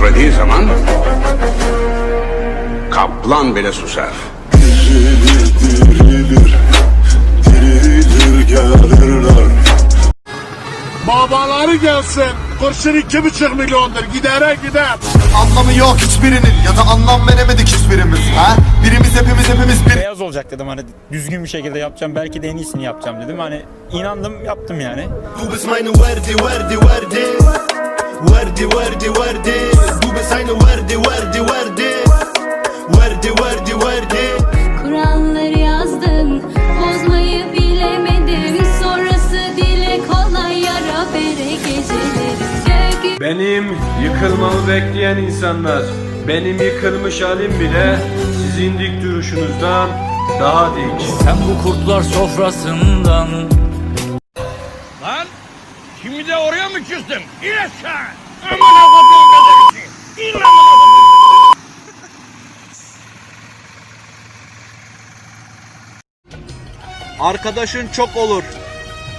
kükrediği zaman kaplan bile susar. Dirilir, dirilir, dirilir gelirler. Babaları gelsin. Kurşun iki buçuk milyondur. Gidere gider. Anlamı yok hiçbirinin ya da anlam veremedik hiçbirimiz ha? Birimiz hepimiz hepimiz bir beyaz olacak dedim hani düzgün bir şekilde yapacağım belki de en iyisini yapacağım dedim hani inandım yaptım yani. Verde, Verde, Verde. Du bist eine Verde, Verde, Verde. Verde, Verde, Verde. Kuralları yazdın Bozmayı bilemedin Sonrası dile kolay Yara bere geceleri Benim yıkılmamı bekleyen insanlar, benim yıkılmış halim bile sizin dik duruşunuzdan daha dik. Sen bu kurtlar sofrasından şimdi de oraya mı çıktın? İn aşağı. Amına koduğum gazetesi. İn koduğum. Arkadaşın çok olur.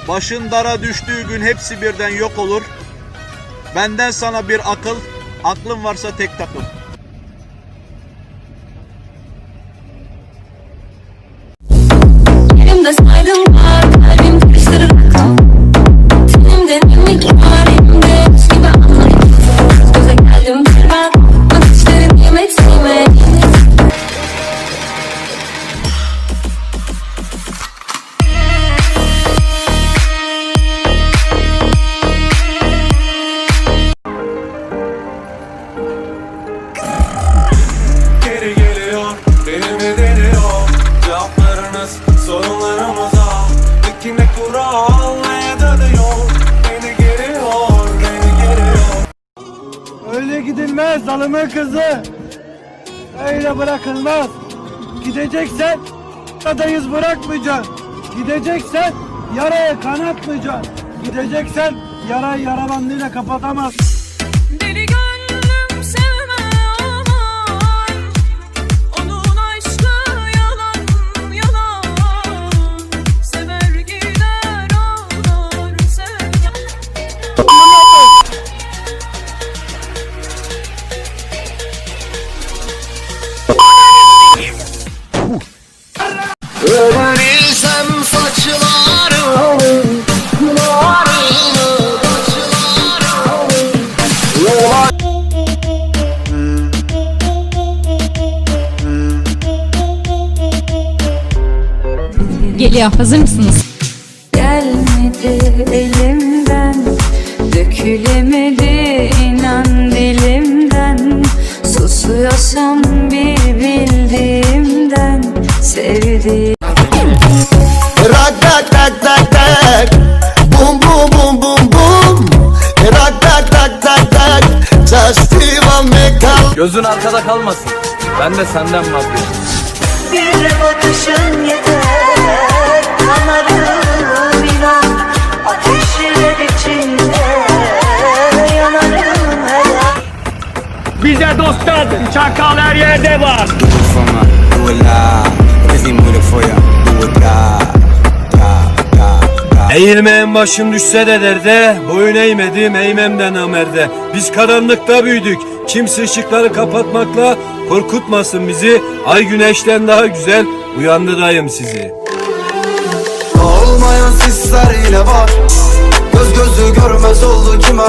Başın dara düştüğü gün hepsi birden yok olur. Benden sana bir akıl, aklın varsa tek takıl. Elimde saydım gidilmez zalımın kızı. Öyle bırakılmaz. Gideceksen adayız bırakmayacaksın. Gideceksen yaraya kanatmayacaksın. Gideceksen yarayı yara bandıyla kapatamazsın. Geliyor. Hazır mısınız? Gelmedi elimden Dökülemedi inan dilimden. Susuyorsam bir bildiğimden Sevdiğim. Rak rak rak rak rak. Bum bum bum bum bum. Rak rak rak rak rak. Just one make Gözün arkada kalmasın. Ben de senden vazgeçtim. Bir bakışın yeter Kanarım inan Ateşler içinde Yanarım helal Bize dost lazım. Çakal her yerde var. Eğilmeyen başım düşse de derde, boyun eğmedim eğmemden amerde. Biz karanlıkta büyüdük, kimse ışıkları kapatmakla korkutmasın bizi. Ay güneşten daha güzel, uyandı dayım sizi. Olmayan sisler ile var. Göz gözü görmez oldu kime